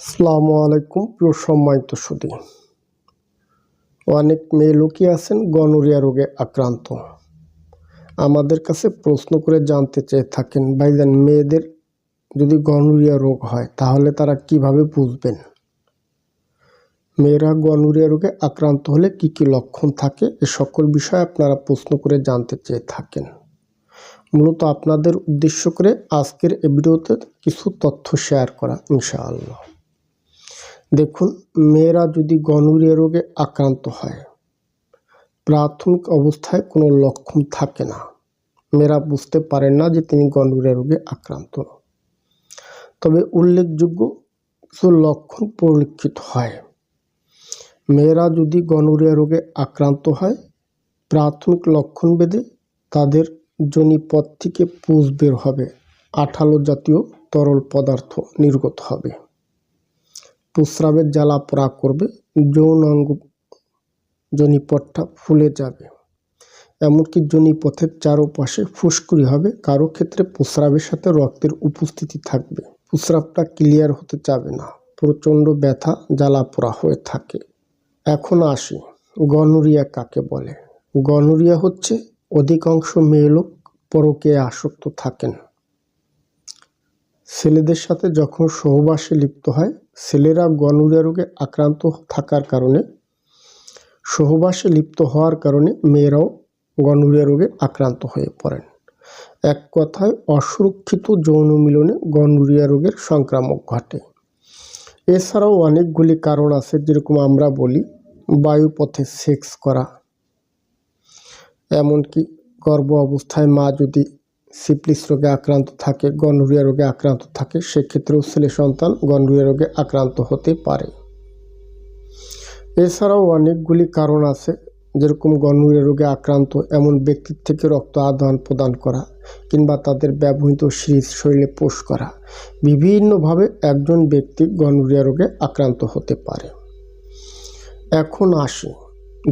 আসসালামু আলাইকুম, প্রিয় সম্মানিত সুদী অনেক মেয়ে লোকই আছেন, গনোরিয়া রোগে আক্রান্ত। আমাদের কাছে প্রশ্ন করে জানতে চেয়ে থাকেন, ভাইজান, মেয়েদের যদি গনোরিয়া রোগ হয়, তাহলে তারা কীভাবে বুঝবেন? মেয়েরা গনোরিয়া রোগে আক্রান্ত হলে কি কি লক্ষণ থাকে? এ সকল বিষয়ে আপনারা প্রশ্ন করে জানতে চেয়ে থাকেন। মূলত আপনাদের উদ্দেশ্য করে আজকের এই ভিডিওতে কিছু তথ্য শেয়ার করা, ইনশাআল্লাহ। দেখুন, মেয়েরা যদি গনুরিয়া রোগে আক্রান্ত হয়, প্রাথমিক অবস্থায় কোনো লক্ষণ থাকে না। মেয়েরা বুঝতে পারেন না যে তিনি গনুরিয়া রোগে আক্রান্ত। তবে উল্লেখযোগ্য কিছু লক্ষণ পরিলক্ষিত হয়। মেয়েরা যদি গনুরিয়া রোগে আক্রান্ত হয়, প্রাথমিক লক্ষণ বেদে তাদের জনিপথ থেকে পুষ বের হবে। আঠালো জাতীয় তরল পদার্থ নির্গত হবে। প্রস্রাবের জ্বালা পোড়া করবে যৌন অঙ্গ জনিপথটা ফুলে যাবে। এমনকি জনিপথের চারোপাশে ফুসকুড়ি হবে, কারও ক্ষেত্রে প্রস্রাবের সাথে রক্তের উপস্থিতি থাকবে। প্রস্রাবটা ক্লিয়ার হতে চাবে না, প্রচণ্ড ব্যথা, জ্বালা পোড়া হয়ে থাকে। এখন আসি, গনোরিয়া কাকে বলে? গনোরিয়া হচ্ছে অধিকাংশ মেয়ে লোক পরকে আসক্ত থাকেন। ছেলেদের সাথে যখন সহবাসে লিপ্ত হয়, ছেলেরা গনোরিয়া রোগে আক্রান্ত থাকার কারণে, সহবাসে লিপ্ত হওয়ার কারণে মেয়েরাও গনোরিয়া রোগে আক্রান্ত হয়ে পড়েন। এক কথায়, অসুরক্ষিত যৌন মিলনে গনোরিয়া রোগের সংক্রামক ঘটে। এছাড়াও অনেকগুলি কারণ আছে যেরকম আমরা বলি, বায়ুপথে সেক্স করা, এমনকি গর্ভ অবস্থায় মা যদি সিপ্লিস রোগে আক্রান্ত থাকে, গনরিয়া রোগে আক্রান্ত থাকে, সেক্ষেত্রেও ছেলে সন্তান গনরিয়া রোগে আক্রান্ত হতে পারে। এছাড়াও অনেকগুলি কারণ আছে যেরকম গনরিয়া রোগে আক্রান্ত এমন ব্যক্তির থেকে রক্ত আদান প্রদান করা কিংবা তাদের ব্যবহৃত সিরিজ শরীরে পোষ করা। বিভিন্নভাবে একজন ব্যক্তি গনরিয়া রোগে আক্রান্ত হতে পারে। এখন আসি।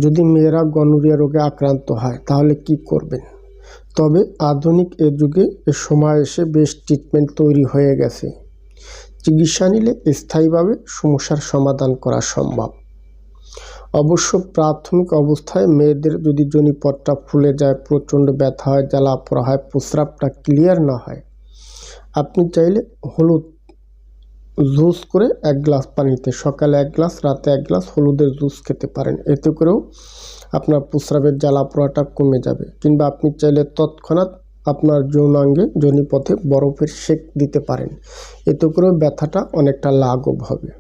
যদি মেয়েরা গনোরিয়া রোগে আক্রান্ত হয়, তাহলে কি করবেন? তবে আধুনিক এ যুগে এ সময় এসে বেশ ট্রিটমেন্ট তৈরি হয়ে গেছে। চিকিৎসা নিলে স্থায়ীভাবে সমস্যার সমাধান করা সম্ভব। অবশ্য প্রাথমিক অবস্থায় মেয়েদের যদি জনিপটটা ফুলে যায়, প্রচণ্ড ব্যথা হয়, জ্বালা পোড়া হয়, প্রস্রাবটা ক্লিয়ার না হয়, আপনি চাইলে হলুদ জুস করে এক গ্লাস পানিতে, সকালে এক গ্লাস, রাতে এক গ্লাস হলুদের জুস খেতে পারেন। এতে করেও আপনার প্রস্রাবের জ্বালা পোড়াটা কমে যাবে। কিংবা আপনি চাইলে তৎক্ষণাৎ আপনার যৌনাঙ্গে জনিপথে বরফের সেক দিতে পারেন। এতে করেও ব্যথাটা অনেকটা লাঘব হবে।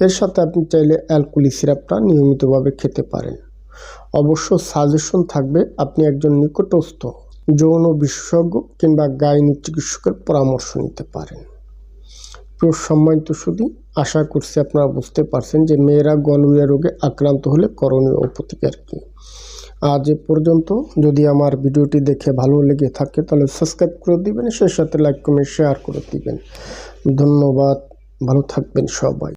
এর সাথে আপনি চাইলে অ্যালকুলি সিরাপটা নিয়মিতভাবে খেতে পারেন। অবশ্য সাজেশন থাকবে আপনি একজন নিকটস্থ যৌন বিশেষজ্ঞ কিংবা গাইনি চিকিৎসকের পরামর্শ নিতে পারেন। সম্মানিত শুধু আশা করছি আপনারা বুঝতে পারছেন যে মেয়েরা গনুরিয়া রোগে আক্রান্ত হলে করণীয় ও প্রতিকার কী। আজ এ পর্যন্ত যদি আমার ভিডিওটি দেখে ভালো লেগে থাকে তাহলে সাবস্ক্রাইব করে দিবেন, সেই সাথে লাইক, কমেন্ট, শেয়ার করে দিবেন। ধন্যবাদ, ভালো থাকবেন সবাই।